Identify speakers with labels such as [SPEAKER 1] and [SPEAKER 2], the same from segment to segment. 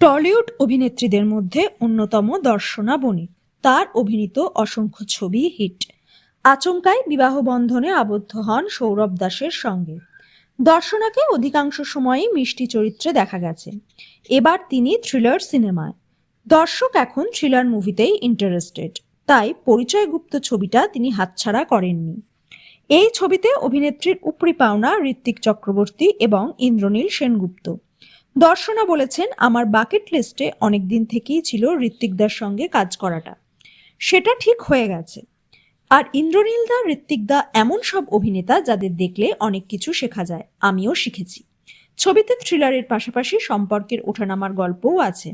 [SPEAKER 1] Tollywood অভিনেত্রীদের মধ্যে অন্যতম দর্শনা বণিক তার অভিনীত অসংখ্য ছবি হিট। আচমকায় বিবাহ বন্ধনে আবদ্ধ হন সৌরভ দাসের সঙ্গে। দর্শনাকে অধিকাংশ সময়ই মিষ্টি চরিত্রে দেখা গেছে। এবার তিনি থ্রিলার সিনেমায় দর্শক এখন থ্রিলার মুভিতেই ইন্টারেস্টেড তাই পরিচয়গুপ্ত ছবিটা তিনি হাতছাড়া করেননি। এই ছবিতে অভিনেত্রীর উপরি পাওনা ঋত্বিক চক্রবর্তী এবং ইন্দ্রনীল সেনগুপ্ত। দর্শনা বলেছেন, আমার বাকেট লিস্টে অনেক দিন থেকেই ছিল ঋত্বিকদার সঙ্গে কাজ করাটা। সেটা ঠিক হয়ে গেছে। আর ইন্দ্রনীল দা, ঋত্বিক দা এমন সব অভিনেতা যাদের দেখলে অনেক কিছু শেখা যায়। আমিও শিখেছি। ছবিতে থ্রিলারের পাশাপাশি সম্পর্কের ওঠানামার গল্পও আছে।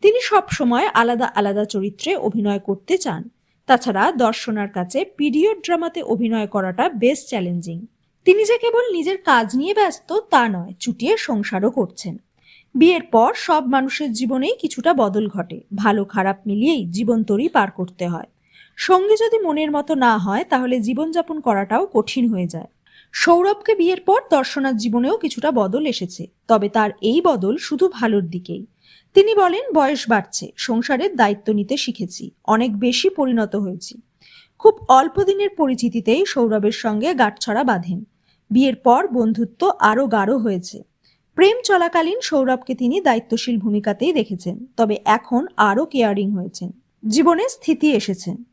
[SPEAKER 1] তিনি সব সময় আলাদা আলাদা চরিত্রে অভিনয় করতে চান। তাছাড়া দর্শনার কাছে পিরিয়ড ড্রামাতে অভিনয় করাটা বেশ চ্যালেঞ্জিং তিনি যে কেবল নিজের কাজ নিয়ে ব্যস্ত তা নয়, চুটিয়ে সংসারও করছেন। বিয়ের পর সব মানুষের জীবনেই কিছুটা বদল ঘটে। ভালো খারাপ মিলিয়েই জীবন তরি পার করতে হয়। সঙ্গে যদি মনের মতো না হয়, তাহলে জীবনযাপন করাটাও কঠিন হয়ে যায়। সৌরভকে বিয়ের পর দর্শনার জীবনেও কিছুটা বদল এসেছে, তবে তার এই বদল শুধু ভালোর দিকেই। তিনি বলেন, বয়স বাড়ছে, সংসারের দায়িত্ব নিতে শিখেছি, অনেক বেশি পরিণত হয়েছি। খুব অল্প দিনের পরিচিতিতেই সৌরভের সঙ্গে গাঁটছড়া বাঁধেন। বিয়ের পর বন্ধুত্ব আরও গাঢ় হয়েছে। প্রেম চলাকালীন সৌরভকে তিনি দায়িত্বশীল ভূমিকাতেই দেখেছেন, তবে এখন আরও কেয়ারিং হয়েছেন। জীবনে স্থিতি এসেছেন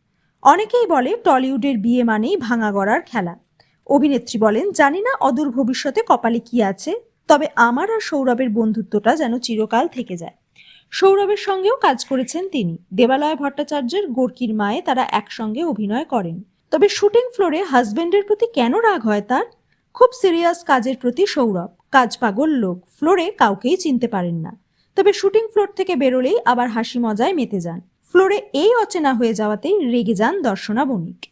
[SPEAKER 1] অনেকেই বলে টলিউডের বিয়ে মানেই ভাঙা গড়ার খেলা। অভিনেত্রী বলেন, জানি না অদূর ভবিষ্যতে কপালে কি আছে, তবে আমার আর সৌরভের বন্ধুত্বটা যেন চিরকাল থেকে যায়। সৌরভের সঙ্গেও কাজ করেছেন তিনি। দেবালয় ভট্টাচার্যের গোর্কির মায়ে তারা একসঙ্গে অভিনয় করেন। তবে শুটিং ফ্লোরে হাজবেন্ডের প্রতি কেন রাগ হয় তার? খুব সিরিয়াস কাজের প্রতি সৌরভ। কাজ পাগল লোক। ফ্লোরে কাউকেই চিনতে পারেন না। তবে শুটিং ফ্লোর থেকে বেরোলেই আবার হাসি মজায় মেতে যান। ফ্লোরে এই অচেনা হয়ে যাওয়াতেই রেগে যান দর্শনা বণিক